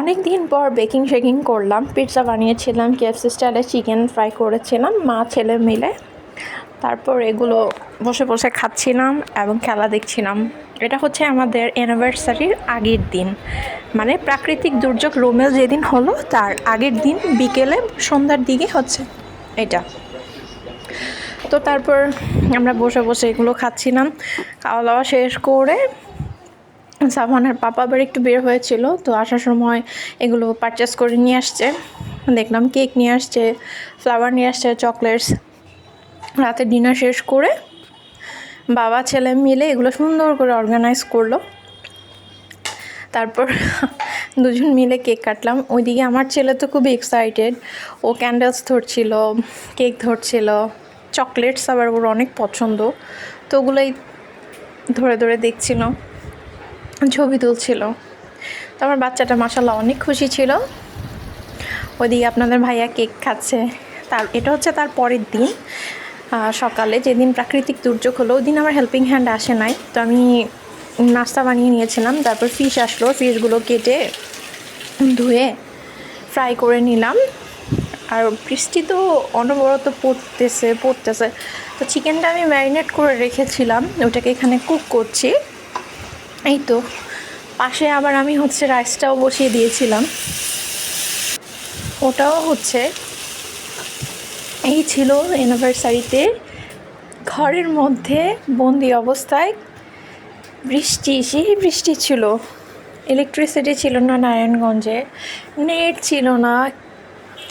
অনেক দিন পর বেকিং শেকিং করলাম। পিৎজা বানিয়েছিলাম কেএফসি স্টাইলে চিকেন ফ্রাই করেছিলাম, মা, ছেলে মিলে। তারপর এগুলো বসে বসে খাচ্ছিলাম এবং খেলা দেখছিলাম। এটা হচ্ছে আমাদের অ্যানিভার্সারির আগের দিন। মানে প্রাকৃতিক দুর্যোগ রোমেল যেদিন হলো, তার আগের দিন বিকেলে সন্ধ্যার দিকে হচ্ছে এটা। তো তারপর আমরা বসে বসে এগুলো খাচ্ছিলাম। খাওয়া দাওয়া শেষ করে সাফানের পাপা আবার একটু বের হয়েছিল, তো আসার সময় এগুলো পারচেস করে নিয়ে আসছে। দেখলাম কেক নিয়ে আসছে ফ্লাওয়ার নিয়ে আসছে চকলেটস রাতে ডিনার শেষ করে বাবা, ছেলে মিলে এগুলো সুন্দর করে অর্গানাইজ করল। তারপর দুজন মিলে কেক কাটলাম। ওইদিকে আমার ছেলে তো খুবই এক্সাইটেড ও ক্যান্ডেলস ধরছিল কেক ধরছিল চকলেটস আবার ওর অনেক পছন্দ। তো ওগুলোই ধরে ধরে দেখছিল। ছবি তুলছিল। তো আমার বাচ্চাটা মাসাল্লাহ অনেক খুশি ছিল। ওইদিকে আপনাদের ভাইয়া কেক খাচ্ছে। তার, এটা হচ্ছে তার পরের দিন। সকালে যেদিন প্রাকৃতিক দুর্যোগ হলো ওই দিন আমার হেল্পিং হ্যান্ড আসে নাই। তো আমি নাস্তা বানিয়ে নিয়েছিলাম, তারপর ফিশ আসলো। ফিশগুলো কেটে ধুয়ে ফ্রাই করে নিলাম। আর বৃষ্টি তো অনবরত পড়তেছে পড়তেছে। তো চিকেনটা আমি ম্যারিনেট করে রেখেছিলাম। ওটাকে এখানে কুক করছি। এই তো, পাশে আবার আমি হচ্ছে রাইসটাও বসিয়ে দিয়েছিলাম। ওটাও হচ্ছে, এই ছিল অ্যানিভার্সারিতে ঘরের মধ্যে বন্দি অবস্থায় বৃষ্টি, সেই বৃষ্টি ছিল। ইলেকট্রিসিটি ছিল না নারায়ণগঞ্জে নেট ছিল না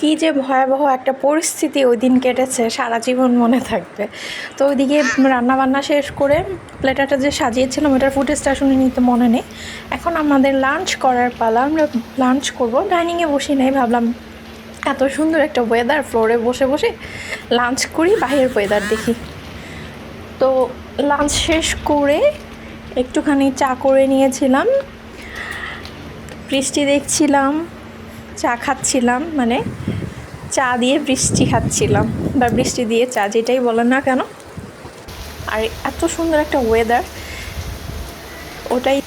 কি যে ভয়াবহ একটা পরিস্থিতি ওই দিন কেটেছে, সারা জীবন মনে থাকবে। তো ওইদিকে রান্না বান্না শেষ করে প্লেটারটা যে সাজিয়েছিলাম, ওটার ফুটেজটা শুনে নিতে মনে নেই। এখন আমাদের লাঞ্চ করার পালা, আমরা লাঞ্চ করব। ডাইনিংয়ে বসে নেই, ভাবলাম এত সুন্দর একটা ওয়েদার ফ্লোরে বসে বসে লাঞ্চ করি, বাইরের ওয়েদার দেখি। তো লাঞ্চ শেষ করে একটুখানি চা করে নিয়েছিলাম। বৃষ্টি দেখছিলাম। চা খাচ্ছিলাম মানে চা দিয়ে বৃষ্টি খাচ্ছিলাম, বা বৃষ্টি দিয়ে চা যেটাই বলেন না কেন। আর এত সুন্দর একটা ওয়েদার ওটাই